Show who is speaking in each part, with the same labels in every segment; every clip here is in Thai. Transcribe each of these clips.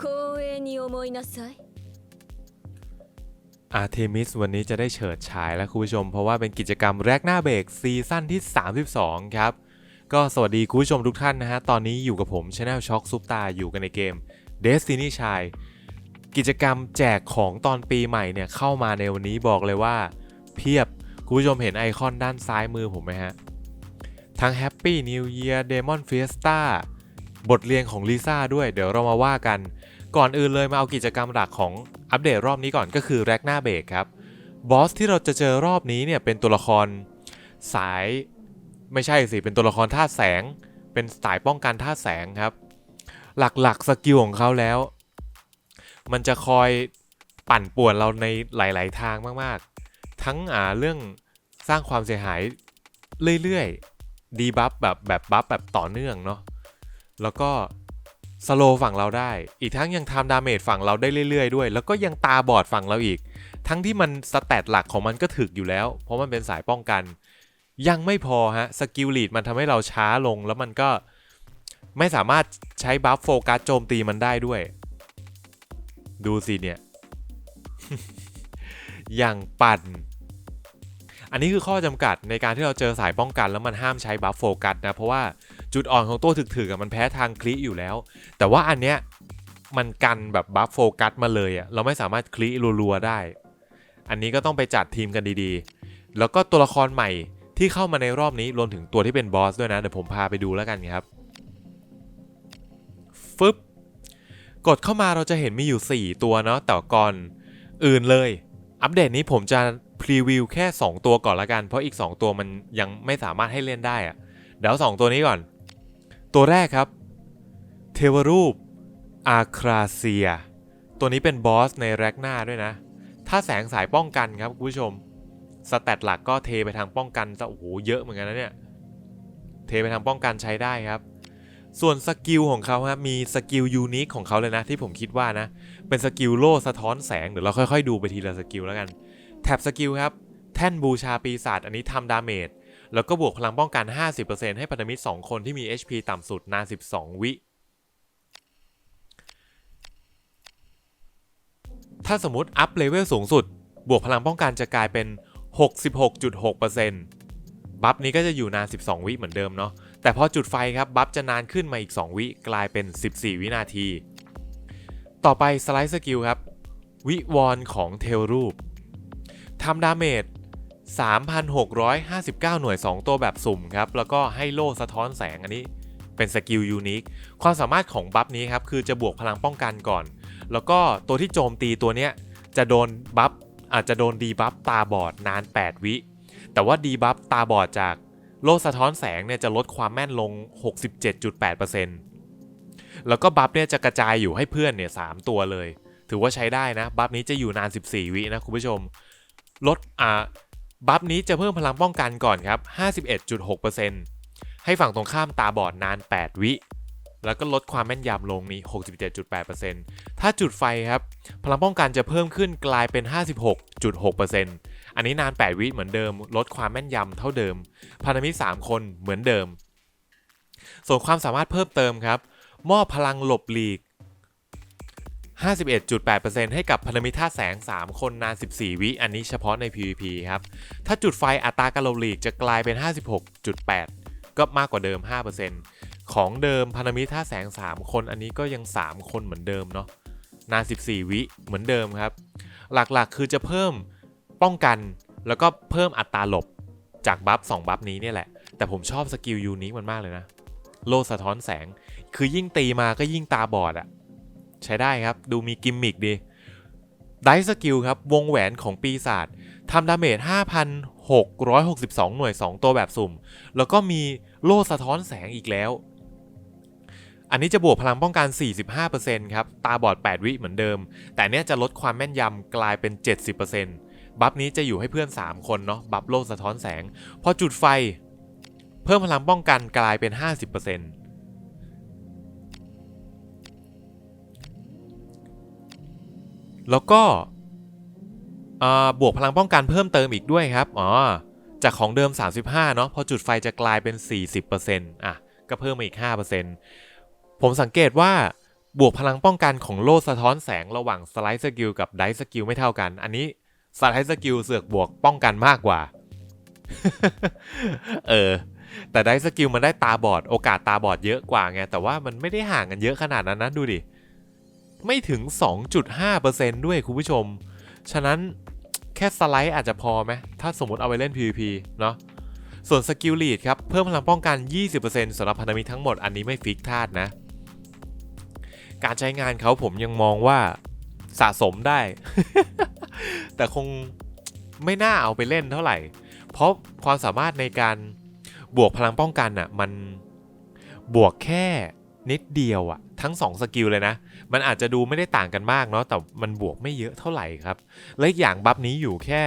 Speaker 1: 光栄に思いなさい
Speaker 2: อาร์เทมิสวันนี้จะได้เฉิดฉายแล้วคุณผู้ชม เพราะว่าเป็นกิจกรรมแรกหน้าเบรกซีซั่นที่ 32 ครับ ก็สวัสดีคุณผู้ชมทุกท่านนะฮะ ตอนนี้อยู่กับผมช anel ช็อคซุปตาอยู่กันในเกม Destiny ชายกิจกรรมแจกของตอนปีใหม่เนี่ย เข้ามาในวันนี้บอกเลยว่า เพียบ คุณผู้ชมเห็นไอคอนด้านซ้ายมือผมไหมฮะ ทั้ง Happy New Year Demon Fiesta บทเรียนของลิซ่าด้วย เดี๋ยวเรามาว่ากัน ก่อนอื่นเลยมาเอากิจกรรมหลักของอัปเดตรอบนี้ก่อนก็คือแร็กหน้าเบรกครับบอสที่เราจะเจอรอบนี้เนี่ยเป็นตัวละครสายไม่ใช่สิ เป็นตัวละครธาแสง เป็นสายป้องกันธาแสงครับ หลักๆสกิลของเขาแล้ว มันจะคอยปั่นป่วนเราในหลาย ๆ ทางมากๆ ทั้งอ่าเรื่องสร้างความเสียหายเรื่อย ๆ ดีบัฟแบบแบบบัฟแบบต่อเนื่องเนาะ แล้วก็สโลฝั่งเราได้ อีกทั้งยังทำดาเมจฝั่งเราได้เรื่อยๆด้วย แล้วก็ยังตาบอดฝั่งเราอีก ทั้งที่มันสแตทหลักของมันก็ถึกอยู่แล้ว เพราะมันเป็นสายป้องกัน ยังไม่พอฮะ สกิลลีดมันทำให้เราช้าลง แล้วมันก็ไม่สามารถใช้บัฟโฟกัสโจมตีมันได้ด้วย ดูสิเนี่ย อย่างปั่น อันนี้คือข้อจำกัดในการที่เราเจอสายป้องกัน แล้วมันห้ามใช้บัฟโฟกัสนะ เพราะว่า จุดอ่อนของตัวถึกๆอะมันแพ้ทางคลิอยู่แล้ว แต่ว่าอันเนี้ยมันกันแบบบัฟโฟกัสมาเลยอะเราไม่สามารถคลิรัวๆได้ อันนี้ก็ต้องไปจัดทีมกันดีๆ แล้วก็ตัวละครใหม่ที่เข้ามาในรอบนี้รวมถึงตัวที่เป็นบอสด้วยนะ เดี๋ยวผมพาไปดูแล้วกันครับฟึบกดเข้ามาเราจะเห็นมีอยู่ 4 ตัวเนาะแต่ก่อนอื่นเลย อัปเดตนี้ผมจะพรีวิวแค่ 2 ตัวก่อนละกัน เพราะอีก 2 ตัวมันยังไม่สามารถให้เล่นได้อะเดี๋ยว2ตัวนี้ก่อน ตัวแรกครับ เทวรูปอาคราเซีย ตัวนี้เป็นบอสในแร็กหน้าด้วยนะ ถ้าแสงสายป้องกันครับคุณผู้ชม สแตทหลักก็เทไปทางป้องกันจะโอ้โหเยอะเหมือนกันนะเนี่ย เทไปทางป้องกันใช้ได้ครับ ส่วนสกิลของเขาครับมีสกิลยูนิคของเขาเลยนะที่ผมคิดว่านะ เป็นสกิลโล่สะท้อนแสงเดี๋ยวเราค่อยๆ ดูไปทีละสกิลแล้วกัน แท็บสกิลครับ แท่นบูชาปีศาจอันนี้ทำดาเมจ แล้วก็บวกพลังป้องกัน 50%ให้พันธมิตร 2 คนที่มี HP ต่ำสุดนาน 12 วิ ถ้าสมมติอัพเลเวลสูงสุด บวกพลังป้องกันจะกลายเป็น 66.6%บัฟนี้ก็จะอยู่นาน 12 วิเหมือนเดิมเนาะ แต่พอจุดไฟครับบัฟจะนานขึ้นมาอีก 2 วิกลายเป็น 14 วินาที ต่อไปสไลด์สกิลครับ วิวอนของเทลรูปทำดาเมจ 3,659 หน่วย 2 ตัวแบบสุ่มครับ แล้วก็ให้โล่สะท้อนแสงอันนี้เป็นสกิลยูนิค ความสามารถของบัฟนี้ครับ คือจะบวกพลังป้องกันก่อน แล้วก็ตัวที่โจมตีตัวเนี้ย จะโดนบัฟอาจจะโดนดีบัฟตาบอดนาน 8 วิ แต่ว่าดีบัฟตาบอดจากโล่สะท้อนแสงเนี่ยจะลดความแม่นลง 67.8%แล้วก็บัฟเนี่ยจะกระจายอยู่ให้เพื่อนเนี่ย3ตัวเลย ถือว่าใช้ได้นะ บัฟนี้จะอยู่นาน 14 วินะคุณผู้ชม ลดอ่า บัฟนี้จะเพิ่มพลังป้องกันก่อนครับ 51.6%ให้ฝั่งตรงข้ามตาบอดนาน 8 วิ แล้วก็ลดความแม่นยำลงนี้ 67.8%ถ้าจุดไฟครับ พลังป้องกันจะเพิ่มขึ้นกลายเป็น 56.6%อันนี้นาน 8 วิเหมือนเดิม ลดความแม่นยำเท่าเดิม พันธมิตร 3 คนเหมือนเดิม ส่วนความสามารถเพิ่มเติมครับ มอบพลังหลบหลีก 51.8%ให้กับพันธมิตรท่าตุแสง 3 คนนาน 14 วิ อันนี้เฉพาะใน PVP ครับ ถ้าจุดไฟอัตราการหลบหลีกจะกลายเป็น 56.8 ก็มากกว่าเดิม 5%ของเดิมพันธมิตรท่าแสง 3 คนอันนี้ก็ยัง 3 คนเหมือนเดิมเนาะนาน 14 วิเหมือนเดิมครับ หลักๆคือจะเพิ่มป้องกันแล้วก็เพิ่มอัตราหลบจากบัฟ2บัฟนี้เนี่ยแหละ แต่ผมชอบสกิลยูนิคมันมากเลยนะ โลสะท้อนแสง คือยิ่งตีมาก็ยิ่งตาบอดอะ ใช้ได้ครับ ดูมีกิมมิกดีไดสกิลครับ วงแหวนของปีศาจทำดาเมจ 5,662 หน่วย 2 ตัวแบบสุ่ม แล้วก็มีโล่สะท้อนแสงอีกแล้ว อันนี้จะบวกพลังป้องกัน 45%ครับ ตาบอด 8 วิเหมือนเดิม แต่เนี้ยจะลดความแม่นยำกลายเป็น 70%บัฟนี้จะอยู่ให้เพื่อน 3 คนเนาะ บัฟโล่สะท้อนแสง พอจุดไฟ เพิ่มพลังป้องกันกลายเป็น 50% แล้วก็บวกพลังป้องกันเพิ่มเติมอีกด้วยครับ อ๋อ จากของเดิม 35 เนาะ พอจุดไฟจะกลายเป็น 40%อะ ก็เพิ่มมาอีก 5%ผมสังเกตว่าบวกพลังป้องกันของโล่สะท้อนแสงระหว่างสไลด์สกิลกับไดสกิลไม่เท่ากัน อันนี้สไลด์สกิลเสือกบวกป้องกันมากกว่า เออ แต่ไดสกิลมันได้ตาบอด โอกาสตาบอดเยอะกว่าไง แต่ว่ามันไม่ได้ห่างกันเยอะขนาดนั้นนะดูดิ ไม่ถึง 2.5%ด้วยคุณผู้ชม ฉะนั้นแค่สไลด์อาจจะพอไหมถ้าสมมติเอาไปเล่น PVP เนาะส่วนสกิลลีดครับ เพิ่มพลังป้องกัน 20%สำหรับพันธมิตรทั้งหมดอันนี้ไม่ฟิกธาตุนะ การใช้งานเขาผมยังมองว่าสะสมได้ แต่คงไม่น่าเอาไปเล่นเท่าไหร่ เพราะความสามารถในการบวกพลังป้องกันอะมันบวกแค่นิดเดียวอะ ทั้ง 2 สกิลเลยนะ มันอาจจะดูไม่ได้ต่างกันมากเนาะแต่มันบวกไม่เยอะเท่าไหร่ครับ และอีกอย่างบัฟนี้อยู่แค่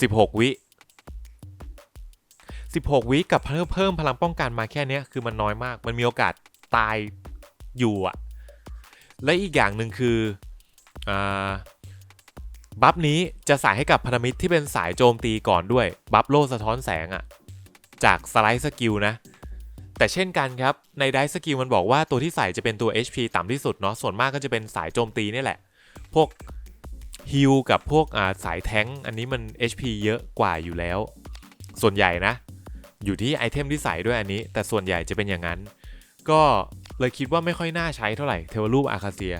Speaker 2: 16 วิ 16 วิกับเพิ่มเพิ่มพลังป้องกันมาแค่นี้คือมันน้อยมาก มันมีโอกาสตายอยู่อะและอีกอย่างหนึ่งคืออาบัฟนี้จะใส่ให้กับพันธมิตรที่เป็นสายโจมตีก่อนด้วย บัฟโลสะท้อนแสงอะจากสไลด์สกิลนะ แต่เช่นกันครับ ในไดสกิลมันบอกว่าตัวที่ใส่จะเป็นตัว HP ต่ำที่สุดเนาะส่วนมากก็จะเป็นสายโจมตีนี่แหละ พวกฮิลกับพวกาสายแท้งอันนี้มัน HP เยอะกว่าอยู่แล้ว ส่วนใหญ่นะ อยู่ที่ไอเทมที่ใส่ด้วยอันนี้ แต่ส่วนใหญ่จะเป็นอย่างนั้น ก็เลยคิดว่าไม่ค่อยน่าใช้เท่าไหร่เทวรูปอาคาเซีย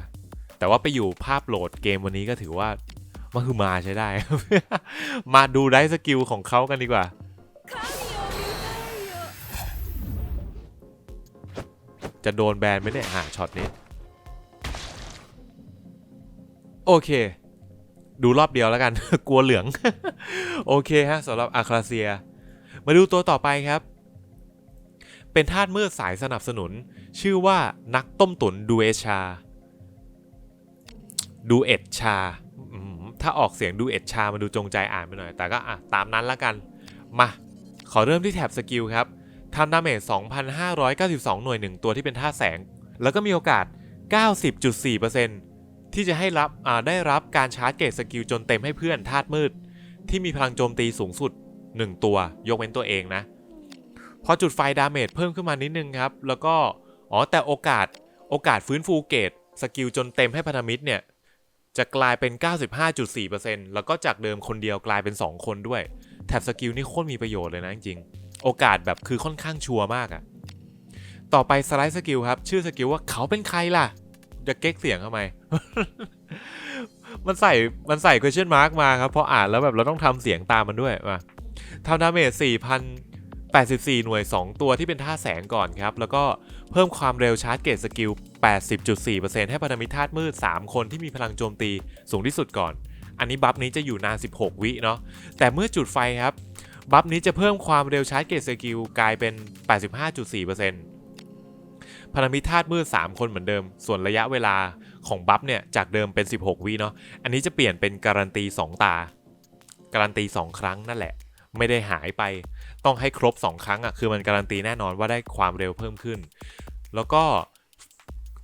Speaker 2: แต่ว่าไปอยู่ภาพโหลดเกมวันนี้ก็ถือว่ามาคือมาใช้ได้ มาดูได้สกิลของเขากันดีกว่า จะโดนแบนไหมเนี่ยหาช็อตนี้ โอเค ดูรอบเดียวแล้วกัน กลัวเหลือง โอเคฮะสำหรับอาคาเซีย มาดูตัวต่อไปครับ เป็นธาตุมืดสายสนับสนุน ชื่อว่านักต้มตุ๋นดูเอชา ดูเอ็ดชา ถ้าออกเสียงดูเอ็ดชามาดูจงใจอ่านไปหน่อย แต่ก็อะตามนั้นละกัน มา ขอเริ่มที่แท็บสกิลครับ ทำดาเมจ 2,592 หน่วยหนึ่งตัวที่เป็นท่าแสง แล้วก็มีโอกาส 90.4%ที่จะให้รับได้รับการชาร์จเกตสกิลจนเต็มให้เพื่อนธาตุมืด ที่มีพลังโจมตีสูงสุด 1 ตัวยกเว้นตัวเองนะ พอจุดไฟดาเมจเพิ่มขึ้นมานิดนึงครับ แล้วก็ อ๋อแต่โอกาสโอกาสฟื้นฟูเกตสกิลจนเต็มให้พันธมิตรเนี่ยจะกลายเป็น 95.4%แล้วก็จากเดิมคนเดียวกลายเป็น 2 คนด้วย แท็บสกิลนี่โคตรมีประโยชน์เลยนะจริงๆ โอกาสแบบคือค่อนข้างชัวร์มากอะต่อไปสไลด์สกิลครับ ชื่อสกิลว่าเขาเป็นใครล่ะ จะเก๊กเสียงทำไม มันใส่มันใส่ question mark มาครับพออ่านแล้วแบบเราต้องทำเสียงตามมันด้วยมาทำดาเมจ4,084 หน่วย 2 ตัวที่เป็นท่าแสงก่อนครับ แล้วก็เพิ่มความเร็วชาร์จเกตสกิล 80.4%ให้พันธมิตรธาตุมืด 3 คนที่มีพลังโจมตีสูงที่สุดก่อนอันนี้บัฟนี้จะอยู่นาน 16 วิเนาะ แต่เมื่อจุดไฟครับ บัฟนี้จะเพิ่มความเร็วชาร์จเกตสกิลกลายเป็น 85.4%พันธมิธาตุมืด3 คนเหมือนเดิม ส่วนระยะเวลาของบัฟเนี่ยจากเดิมเป็น 16 วิเนาะ อันนี้จะเปลี่ยนเป็นการันตี 2 ตา การันตี 2 ครั้งนั่นแหละ ไม่ได้หายไป ต้องให้ครบ 2 ครั้งอะ่ะ คือมันการันตีแน่นอนว่าได้ความเร็วเพิ่มขึ้น แล้วก็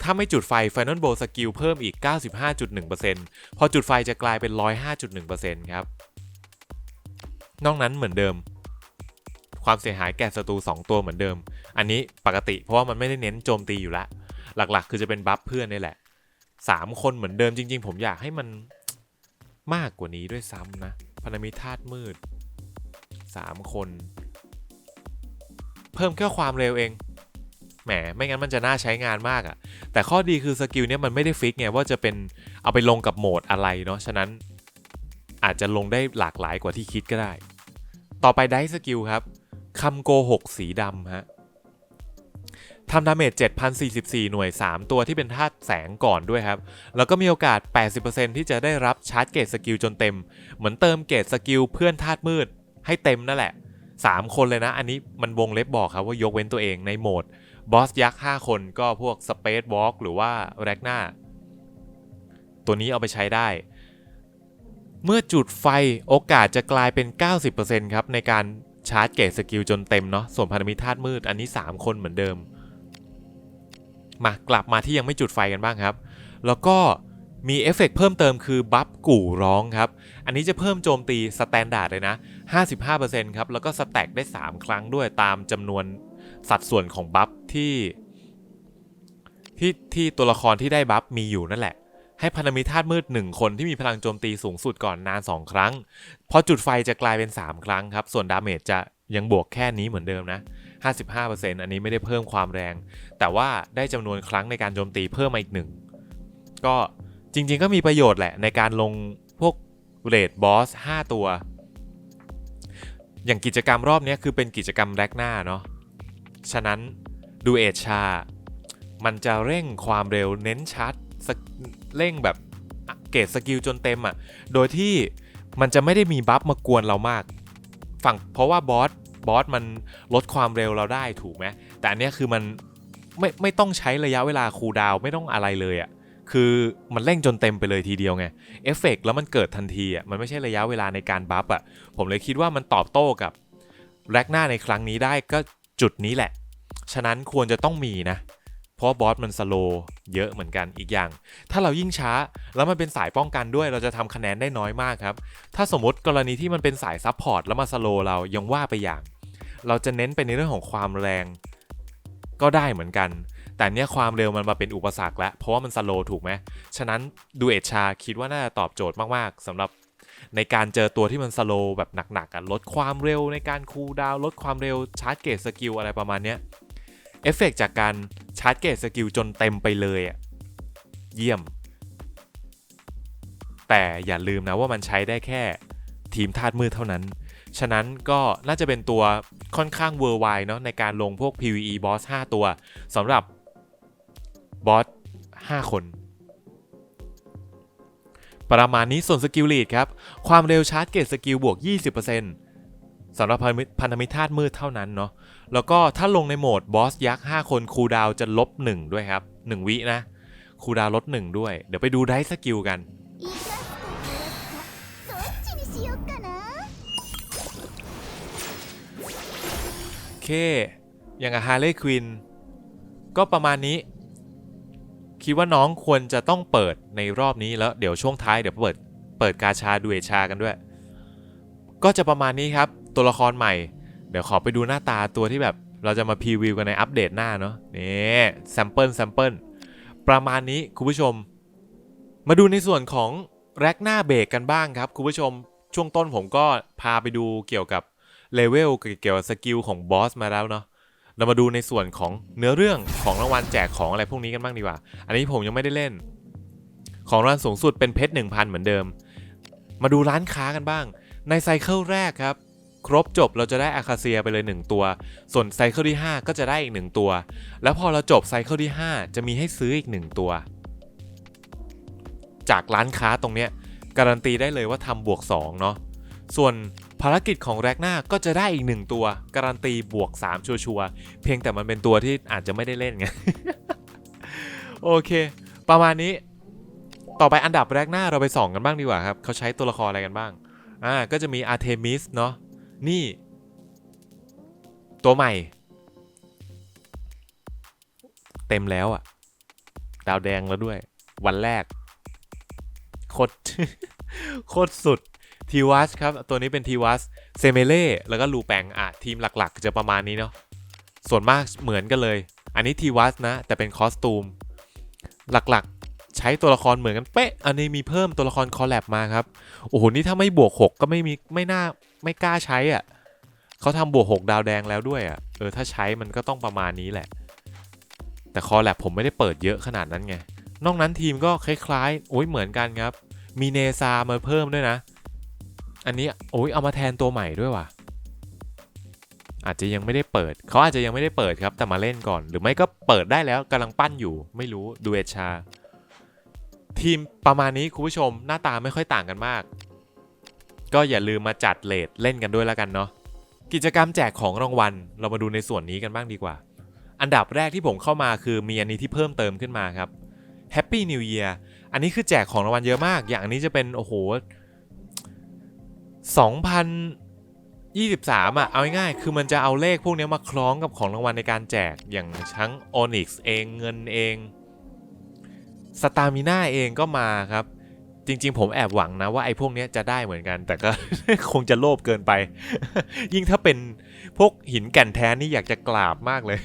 Speaker 2: ถ้าไม่จุดไฟ Final Bow สกิลเพิ่มอีก 95.1%พอจุดไฟจะกลายเป็น 105.1%ครับ นอกนั้นเหมือนเดิม ความเสียหายแก่ศัตรู2 ตัวเหมือนเดิม อันนี้ปกติเพราะว่ามันไม่ได้เน้นโจมตีอยู่ละ หลักๆ คือจะเป็นบัฟเพื่อนนี่แหละ 3 คนเหมือนเดิมจริง ๆ ผมอยากให้มันมากกว่านี้ด้วยซ้ำนะพันธมิตรธาตุมืด 3 คน เพิ่มแค่ความเร็วเองแหมไม่งั้นมันจะน่าใช้งานมากอะ่ะ แต่ข้อดีคือสกิลเนี้ยมันไม่ได้ฟิกไงว่าจะเป็นเอาไปลงกับโหมดอะไรเนาะ ฉะนั้น อาจจะลงได้หลากหลายกว่าที่คิดก็ได้ ต่อไปได้สกิลครับคำโกหกสีดำฮะทำดาเมจ7,044 หน่วย 3 ตัวที่เป็นธาตุแสงก่อนด้วยครับ แล้วก็มีโอกาส 80%ที่จะได้รับชาร์จเกตสกิลจนเต็ม เหมือนเติมเกตสกิลเพื่อนธาตุมืดให้เต็มนั่นแหละ 3 คนเลยนะ อันนี้มันวงเล็บบอกครับว่ายกเว้นตัวเองในโหมดบอสยักษ์ 5 คนก็พวก Space Walk หรือว่าแร็กหน้าตัวนี้เอาไปใช้ได้ เมื่อจุดไฟโอกาสจะกลายเป็น 90%ครับในการชาร์จเกตสกิลจนเต็มเนาะส่วนพันธมิตรธาตุมืดอันนี้ 3 คนเหมือนเดิม มากลับมาที่ยังไม่จุดไฟกันบ้างครับ แล้วก็มีเอฟเฟกต์เพิ่มเติมคือบัฟกู่ร้องครับ อันนี้จะเพิ่มโจมตีสแตนดาร์ดเลยนะ 55%ครับ แล้วก็สแต็กได้ 3 ครั้งด้วยตามจำนวนสัดส่วนของบัฟที่ที่ที่ตัวละครที่ได้บัฟมีอยู่นั่นแหละ ให้พันธมิตรธาตุมืด 1 คนที่มีพลังโจมตีสูงสุดก่อนนาน 2 ครั้ง พอจุดไฟจะกลายเป็น 3 ครั้งครับ ส่วนดาเมจจะยังบวกแค่นี้เหมือนเดิมนะ 55%อันนี้ไม่ได้เพิ่มความแรง แต่ว่าได้จำนวนครั้งในการโจมตีเพิ่มมาอีกหนึ่ง ก็จริงๆก็มีประโยชน์แหละในการลงพวกเรดบอส 5 ตัว อย่างกิจกรรมรอบนี้คือเป็นกิจกรรมแรกหน้าเนาะ ฉะนั้นดูเอชชา มันจะเร่งความเร็วเน้นชัด เร่งแบบเกรดสกิลจนเต็มอะ่ะ โดยที่มันจะไม่ได้มีบัฟมากวนเรามาก ฝั่งเพราะว่าบอสบอสมันลดความเร็วเราได้ถูกไหมแต่อันนี้คือมันไม่ไม่ต้องใช้ระยะเวลาคูลดาวไม่ต้องอะไรเลยอะ่ะคือมันเร่งจนเต็มไปเลยทีเดียวไงเอฟเฟกต์แล้วมันเกิดทันทีอะมันไม่ใช่ระยะเวลาในการบัฟอะผมเลยคิดว่ามันตอบโต้กับแร็กหน้าในครั้งนี้ได้ก็จุดนี้แหละ ฉะนั้นควรจะต้องมีนะ ราะบอสมันสโลเยอะเหมือนกันอีกอย่าง ถ้าเรายิ่งช้าแล้วมันเป็นสายป้องกันด้วย เราจะทำคะแนนได้น้อยมากครับ ถ้าสมมติกรณีที่มันเป็นสายซับพอร์ตแล้วมาสโลเรายังว่าไปอย่าง เราจะเน้นไปในเรื่องของความแรง ก็ได้เหมือนกัน แต่เนี้ยความเร็วมันมาเป็นอุปสรรคแล้วเพราะว่ามันสโลถูกไหมฉะนั้นดูเอชชาคิดว่าน่าจะตอบโจทย์มากๆสำหรับในการเจอตัวที่มันสโลแบบหนักๆลดความเร็วในการคูลดาวลดความเร็วชาร์จเกตสกิลอะไรประมาณเนี้ย เอฟเฟกจากการชาร์จเกตสกิลจนเต็มไปเลยอะเยี่ยม แต่อย่าลืมนะว่ามันใช้ได้แค่ทีมธาตุมืดเท่านั้น ฉะนั้นก็น่าจะเป็นตัวค่อนข้างเวอร์ไวเนาะในการลงพวก PVE บอส 5 ตัวสำหรับบอส 5 คน ประมาณนี้ส่วนสกิลลีดครับ ความเร็วชาร์จเกตสกิลบวก 20% สำหรับพันธมิตรธาตุมืดเท่านั้นเนาะแล้วก็ถ้าลงในโหมดบอสยักษ์ 5 คนครูดาวจะลบ 1 ด้วยครับ 1 วินะครูดาวลด 1 ด้วย เดี๋ยวไปดูไดสกิลกัน โอเค อย่างฮาร์เลย์ควิน ก็ประมาณนี้ คิดว่าน้องควรจะต้องเปิดในรอบนี้แล้ว เดี๋ยวช่วงท้ายเดี๋ยวเปิดเปิดกาชาดูเอชากันด้วย ก็จะประมาณนี้ครับ ตัวละครใหม่ เดี๋ยวขอไปดูหน้าตาตัวที่แบบเราจะมาพรีวิวกันในอัปเดตหน้าเนาะนี่แซมเปิลแซมเปิลประมาณนี้คุณผู้ชม มาดูในส่วนของแร็กหน้าเบรกกันบ้างครับคุณผู้ชมช่วงต้นผมก็พาไปดูเกี่ยวกับเลเวลเกี่ยวกับสกิลของบอสมาแล้วเนาะเรามาดูในส่วนของเนื้อเรื่องของรางวัลแจกของอะไรพวกนี้กันบ้างดีกว่า อันนี้ผมยังไม่ได้เล่น ของรางวัลสูงสุดเป็นเพชร1,000 เหมือนเดิม มาดูร้านค้ากันบ้าง ในไซเคิลแรกครับ ครบจบเราจะได้อาคาเซียไปเลย 1 ตัว ส่วนไซเคิลที่ 5 ก็จะได้อีก 1 ตัว แล้วพอเราจบไซเคิลที่ 5 จะมีให้ซื้ออีก 1 ตัว จากร้านค้าตรงเนี้ยการันตีได้เลยว่าทำบวก2เนาะส่วนภารกิจของแรกหน้าก็จะได้อีก 1 ตัว การันตีบวก 3 ชัวร์เพียงแต่มันเป็นตัวที่อาจจะไม่ได้เล่นไงโอเค ประมาณนี้ต่อไปอันดับแรกหน้าเราไปส่องกันบ้างดีกว่าครับ เขาใช้ตัวละครอะไรกันบ้าง อ่า ก็จะมีอาร์เทมิสเนาะ นี่ ตัวใหม่ เต็มแล้วอะ่ะดาวแดงแล้วด้วย วันแรก โคตรโคตรสุดทีวัสครับ ตัวนี้เป็นทีวัสเซเมเล่แล้วก็ลูแปงอะ ทีมหลักๆ จะประมาณนี้เนาะส่วนมากเหมือนกันเลย อันนี้ทีวัสนะ แต่เป็นคอสตูม หลักๆ ใช้ตัวละครเหมือนกันเป๊ะ อันนี้มีเพิ่มตัวละครคอลแลบมาครับ โอ้โห นี่ถ้าไม่บวก 6 ก็ไม่มีไม่น่าไม่กล้าใช้อะเขาทำบวก 6 ดาวแดงแล้วด้วยอะ เออ ถ้าใช้มันก็ต้องประมาณนี้แหละ แต่คอลแลบผมไม่ได้เปิดเยอะขนาดนั้นไง นอกนั้นทีมก็คล้ายๆ โอ้ยเหมือนกันครับ มีเนซามาเพิ่มด้วยนะ อันนี้โอ้ยเอามาแทนตัวใหม่ด้วยว่ะอาจจะยังไม่ได้เปิด เขาอาจจะยังไม่ได้เปิดครับ แต่มาเล่นก่อน หรือไม่ก็เปิดได้แล้วกำลังปั้นอยู่ ไม่รู้ดูเอชา ทีมประมาณนี้คุณผู้ชมหน้าตาไม่ค่อยต่างกันมาก ก็อย่าลืมมาจัดเลทเล่นกันด้วยแล้วกันเนาะกิจกรรมแจกของรางวัล เรามาดูในส่วนนี้กันบ้างดีกว่า อันดับแรกที่ผมเข้ามาคือมีอันนี้ที่เพิ่มเติมขึ้นมาครับ Happy New Year อันนี้คือแจกของรางวัลเยอะมาก อย่างอันนี้จะเป็นโอ้โห2023อะ เอาง่ายๆ คือมันจะเอาเลขพวกนี้มาคล้องกับของรางวัลในการแจก อย่างทั้ง Onyx เอง เงินเอง สตามิน่าเองก็มาครับ จริง ๆ ผมแอบหวังนะว่าไอ้พวกนี้จะได้เหมือนกัน แต่ก็คงจะโลภเกินไป ยิ่งถ้าเป็นพวกหินแก่นแท้นี่อยากจะกราบมากเลย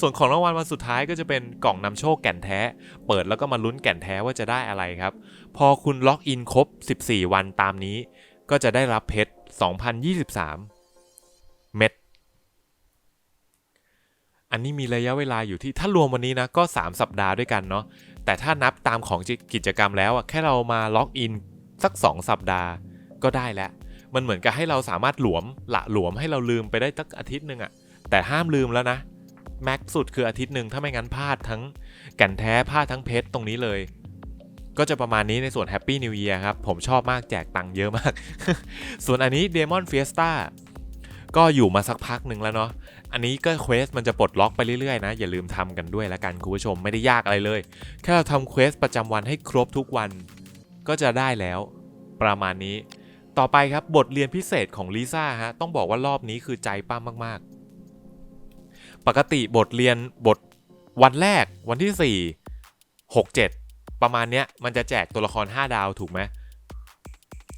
Speaker 2: ส่วนของรางวัลวันสุดท้ายก็จะเป็นกล่องนำโชคแก่นแท้ เปิดแล้วก็มาลุ้นแก่นแท้ว่าจะได้อะไรครับ พอคุณล็อกอินครบ 14 วันตามนี้ ก็จะได้รับเพชร 2023 เม็ด อันนี้มีระยะเวลาอยู่ที่ถ้ารวมวันนี้นะก็ 3 สัปดาห์ด้วยกันเนาะ แต่ถ้านับตามของกิจกรรมแล้วอะแค่เรามาล็อกอินสัก 2 สัปดาห์ก็ได้แล้ว มันเหมือนกับให้เราสามารถหลวมละหลวมให้เราลืมไปได้สักอาทิตย์หนึ่งอะแต่ห้ามลืมแล้วนะแม็กสุดคืออาทิตย์หนึ่งถ้าไม่งั้นพลาดทั้งแก่นแท้พลาดทั้งเพชรตรงนี้เลย ก็จะประมาณนี้ในส่วน Happy New Year ครับ ผมชอบมากแจกตังค์เยอะมาก ส่วนอันนี้ Demon Fiesta ก็อยู่มาสักพักหนึ่งแล้วเนาะ อันนี้ก็เควสมันจะปลดล็อกไปเรื่อยๆนะ อย่าลืมทำกันด้วยละกันคุณผู้ชมไม่ได้ยากอะไรเลย แค่เราทำเควสประจำวันให้ครบทุกวัน ก็จะได้แล้วประมาณนี้ ต่อไปครับบทเรียนพิเศษของลิซ่าฮะต้องบอกว่ารอบนี้คือใจป้ามมากๆ ปกติบทเรียนบทวันแรกวันที่ 4 6 7 ประมาณเนี้ยมันจะแจกตัวละคร 5 ดาวถูกไหม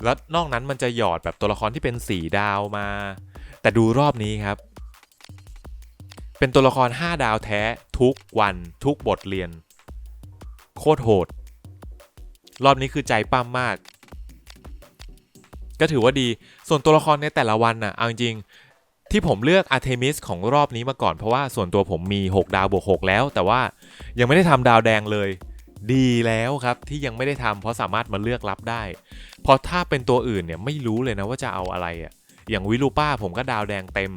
Speaker 2: แล้วนอกนั้นมันจะหยอดแบบตัวละครที่เป็น 4 ดาวมา แต่ดูรอบนี้ครับ เป็นตัวละคร 5 ดาวแท้ทุกวันทุกบทเรียน โคตรโหด รอบนี้คือใจปั้มมาก ก็ถือว่าดีส่วนตัวละครในแต่ละวันน่ะเอาจริงที่ผมเลือกอาร์เทมิสของรอบนี้มาก่อนเพราะว่าส่วนตัวผมมี 6 ดาวบวก6แล้ว แต่ว่ายังไม่ได้ทำดาวแดงเลย ดีแล้วครับที่ยังไม่ได้ทำเพราะสามารถมาเลือกรับได้พราะถ้าเป็นตัวอื่นเนี่ยไม่รู้เลยนะว่าจะเอาอะไรอะ่ะ อย่างวิลูป้าผมก็ดาวแดงเต็ม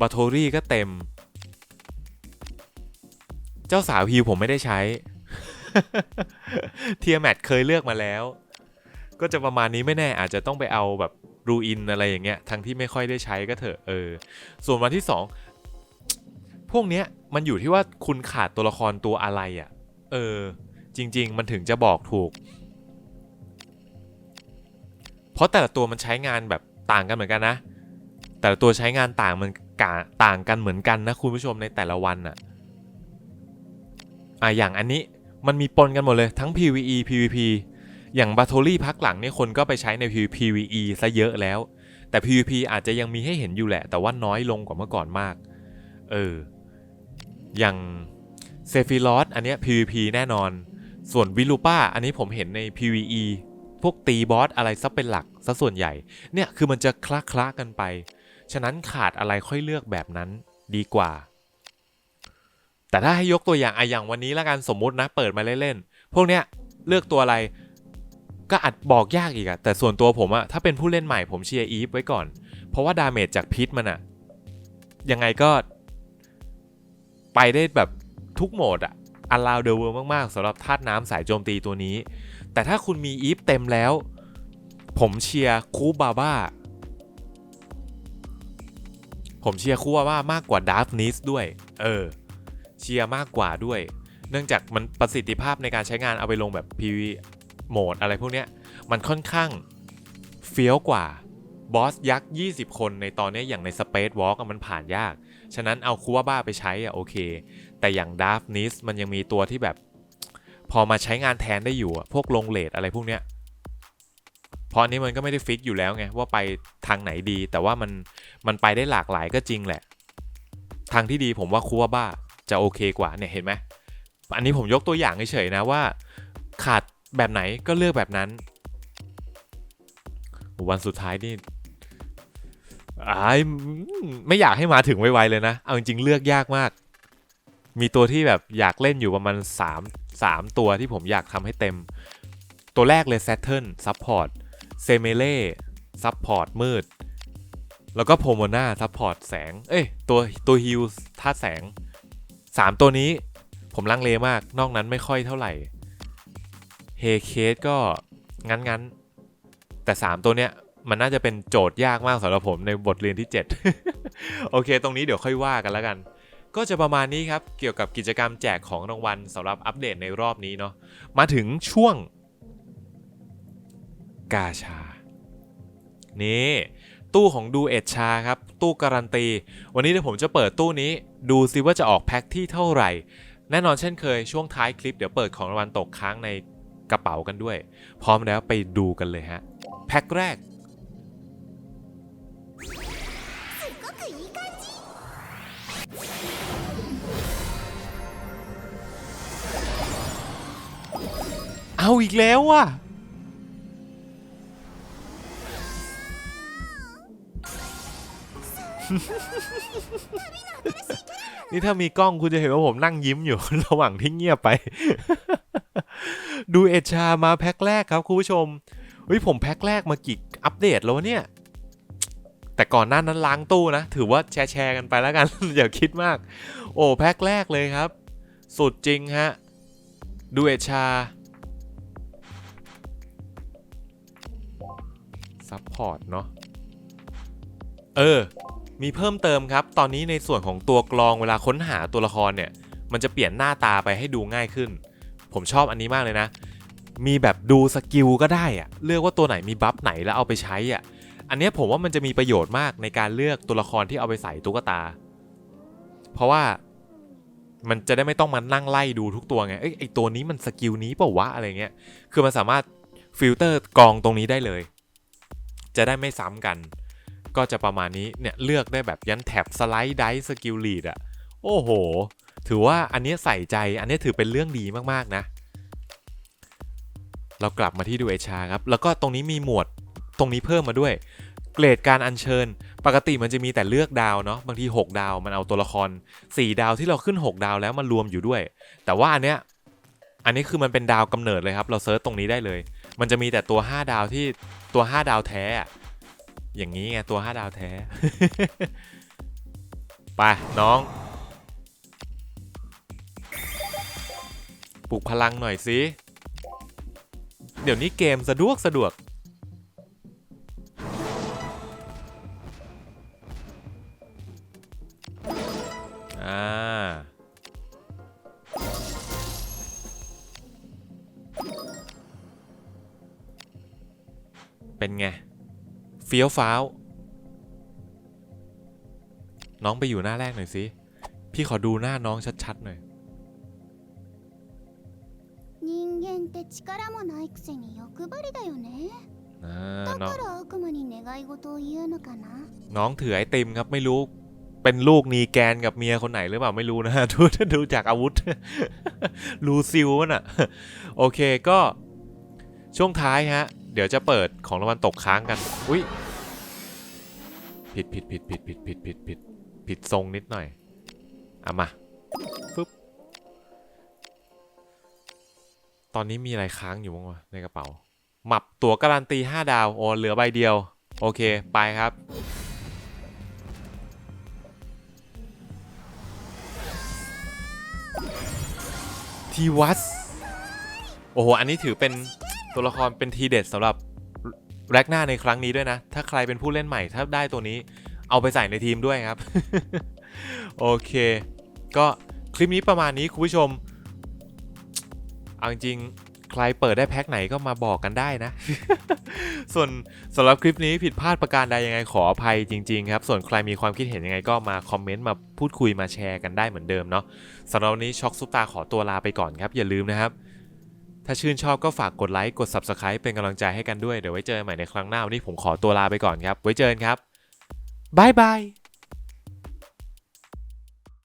Speaker 2: บาโทรี่ก็เต็ม เจ้าสาวฮิวผมไม่ได้ใช้ เทียแมทเคยเลือกมาแล้ว ก็จะประมาณนี้ไม่แน่อาจจะต้องไปเอาแบบรูอินอะไรอย่างเงี้ยทั้งที่ไม่ค่อยได้ใช้ก็เถอะเออ ส่วนวันที่ 2 พวกเนี้ยมันอยู่ที่ว่าคุณขาดตัวละครตัวอะไรอะ่ะ เออ จริง ๆ มันถึงจะบอกถูก เพราะแต่ละตัวมันใช้งานแบบ ต่างกันเหมือนกันนะ แต่ตัวใช้งานต่างมันกะต่างกันเหมือนกันนะคุณผู้ชมในแต่ละวันอะอะอย่างอันนี้มันมีปนกันหมดเลยทั้ง PVE PVP อย่างบาโทลี่พักหลังเนี่ยคนก็ไปใช้ใน PVE ซะเยอะแล้ว แต่ PVP อาจจะยังมีให้เห็นอยู่แหละ แต่ว่าน้อยลงกว่าเมื่อก่อนมาก เออ อย่างเซฟิลอสอันเนี้ย PVP แน่นอน ส่วนวิลูป้าอันนี้ผมเห็นใน PVE พวกตีบอสอะไรซะเป็นหลัก ซะส่วนใหญ่ เนี่ยคือมันจะคละคละกันไป ฉะนั้นขาดอะไรค่อยเลือกแบบนั้นดีกว่า แต่ถ้าให้ยกตัวอย่างไออย่างวันนี้ละกันสมมุตินะเปิดมาเล่นๆพวกเนี้ยเลือกตัวอะไรก็อาจบอกยากอีกอะแต่ส่วนตัวผมอะถ้าเป็นผู้เล่นใหม่ผมเชียร์อีฟไว้ก่อน เพราะว่าดาเมจจากพิษมันอะยังไงก็ ไปได้แบบทุกโหมดอะ allow the world มากๆสำหรับธาตุน้ำสายโจมตีตัวนี้ แต่ถ้าคุณมีอีฟเต็มแล้ว ผมเชียร์คูบาบ้า ผมเชียร์คูบาบ้ามากกว่าดาร์ฟนิสด้วย เออ เชียร์มากกว่าด้วย เนื่องจากมันประสิทธิภาพในการใช้งานเอาไปลงแบบ PV โหมดอะไรพวกเนี้ย มันค่อนข้างเฟี้ยวกว่าบอสยักษ์ 20 คนในตอนนี้อย่างใน Space Walk มันผ่านยาก ฉะนั้นเอาคูบาบ้าไปใช้อะโอเค แต่อย่างดาร์ฟนิสมันยังมีตัวที่แบบ พอมาใช้งานแทนได้อยู่พวกลงเลทอะไรพวกเนี้ย เพราะอันนี้มันก็ไม่ได้ฟิกอยู่แล้วไงว่าไปทางไหนดี แต่ว่ามันมันไปได้หลากหลายก็จริงแหละ ทางที่ดีผมว่าคูบาบ้าจะโอเคกว่าเนี่ยเห็นไหมอันนี้ผมยกตัวอย่างเฉยๆนะว่า ขาดแบบไหนก็เลือกแบบนั้น วันสุดท้ายนี่อไม่อยากให้มาถึงไวๆเลยนะ เอาจริงเลือกยากมาก มีตัวที่แบบอยากเล่นอยู่ประมาณ 3 3 ตัวที่ผมอยากทำให้เต็ม ตัวแรกเลย Saturn Support s e m e l e Support มืด แล้วก็โพโมนา Support แสง เอ้ย ตัวตัวฮิลธาตุแสง 3 ตัวนี้ผมลังเลมาก นอกนั้นไม่ค่อยเท่าไหร่เฮเคสก็งั้นๆแต่ 3 ตัวเนี้ยมันน่าจะเป็นโจทย์ยากมากสำหรับผมในบทเรียนที่ 7 โอเค ตรงนี้เดี๋ยวค่อยว่ากันแล้วกัน ก็จะประมาณนี้ครับ เกี่ยวกับกิจกรรมแจกของรางวัลสำหรับอัปเดตในรอบนี้เนาะมาถึงช่วงาชา นี่ตู้ของดูเอ็ดชาครับ ตู้การันตี วันนี้เดี๋ยวผมจะเปิดตู้นี้ ดูซิว่าจะออกแพ็คที่เท่าไหร่ แน่นอนเช่นเคยช่วงท้ายคลิปเดี๋ยวเปิดของรางวัลตกค้างในกระเป๋ากันด้วย พร้อมแล้วไปดูกันเลยฮะ แพ็คแรก เอาอีกแล้วว่ะ นี่ถ้ามีกล้องคุณจะเห็นว่าผมนั่งยิ้มอยู่ ระหว่างที่เงียบไป ดูเอชามาแพ็คแรกครับคุณผู้ชมเฮ้ยผมแพ็คแรกมากี่อัปเดตแล้วเนี่ย แต่ก่อนหน้านั้นล้างตู้นะ ถือว่าแชร์แชร์กันไปแล้วกัน อย่าคิดมาก โอ้แพ็คแรกเลยครับ สุดจริงฮะ ดูเอชาซัพพอร์ตเนาะเออ มีเพิ่มเติมครับ ตอนนี้ในส่วนของตัวกรองเวลาค้นหาตัวละครเนี่ย มันจะเปลี่ยนหน้าตาไปให้ดูง่ายขึ้น ผมชอบอันนี้มากเลยนะ มีแบบดูสกิลก็ได้อะเลือกว่าตัวไหนมีบัฟไหนแล้วเอาไปใช้อะอันนี้ผมว่ามันจะมีประโยชน์มากในการเลือกตัวละครที่เอาไปใส่ตุ๊กตา เพราะว่ามันจะได้ไม่ต้องมานั่งไล่ดูทุกตัวไง เอ้ยไอตัวนี้มันสกิลนี้เปล่าวะอะไรเงี้ย คือมันสามารถฟิลเตอร์กรองตรงนี้ได้เลย จะได้ไม่ซ้ำกัน ก็จะประมาณนี้เนี่ยเลือกได้แบบยันแท็บสไลด์ไดสกิลลีดอะโอ้โห ถือว่าอันนี้ใส่ใจอันนี้ถือเป็นเรื่องดีมากๆนะ เรากลับมาที่ดูเอชาครับ แล้วก็ตรงนี้มีหมวดตรงนี้เพิ่มมาด้วย เกรดการอัญเชิญ ปกติมันจะมีแต่เลือกดาวเนาะบางที 6 ดาวมันเอาตัวละคร 4 ดาวที่เราขึ้น 6 ดาวแล้วมันรวมอยู่ด้วย แต่ว่าอันเนี้ยอันนี้คือมันเป็นดาวกำเนิดเลยครับ เราเซิร์ชตรงนี้ได้เลย มันจะมีแต่ตัว 5 ดาวที่ตัว 5 ดาวแท้ อย่างนี้ไงตัว5ดาวแท้ ไป น้อง ปลุกพลังหน่อยสิเดี๋ยวนี้เกมสะดวกสะดวก อ่า เป็นไง ฟี้ยวฟ้าว น้องไปอยู่หน้าแรกหน่อยสิ พี่ขอดูหน้าน้องชัดๆหน่อย
Speaker 3: 人間って力もないくせに欲張りだよね
Speaker 2: อ่า
Speaker 3: だ
Speaker 2: น้อง
Speaker 3: から悪魔に願い事を言うのかな
Speaker 2: น้องถือไอติมครับไม่รู้ เป็นลูกนีแกนกับเมียคนไหนหรือเปล่าไม่รู้นะ ดูดูจากอาวุธ ลูซิลมันอะ โอเคก็ช่วงท้ายฮะ เดี๋ยวจะเปิดของรางวัลตกค้างกัน อุ้ย ผิดผิดผิดผิดผิดผิดผิดผิดผิดทรงนิดหน่อยเอามาฟึบตอนนี้มีอะไรค้างอยู่บ้างวะในกระเป๋าหมับตั๋วการันตี5ดาวโอ้เหลือใบเดียว โอเค ไปครับ ทีวัสโอ้โห อันนี้ถือเป็นตัวละครเป็นทีเด็ดสำหรับ แร็กหน้าในครั้งนี้ด้วยนะ ถ้าใครเป็นผู้เล่นใหม่ถ้าได้ตัวนี้ เอาไปใส่ในทีมด้วยครับ โอเค ก็คลิปนี้ประมาณนี้คุณผู้ชม เอาจริงใครเปิดได้แพ็คไหนก็มาบอกกันได้นะ ส่วนสำหรับคลิปนี้ผิดพลาดประการใดยังไงขออภัยจริงๆครับ ส่วนใครมีความคิดเห็นยังไงก็มาคอมเมนต์มาพูดคุยมาแชร์กันได้เหมือนเดิมเนาะสำหรับวันนี้ช็อกซุปตาขอตัวลาไปก่อนครับอย่าลืมนะครับ ถ้าชื่นชอบก็ฝากกดไลค์กด Subscribe เป็นกำลังใจให้กันด้วย เดี๋ยวไว้เจอกันใหม่ในครั้งหน้าวันนี้ผมขอตัวลาไปก่อนครับ ไว้เจอกันครับบายบาย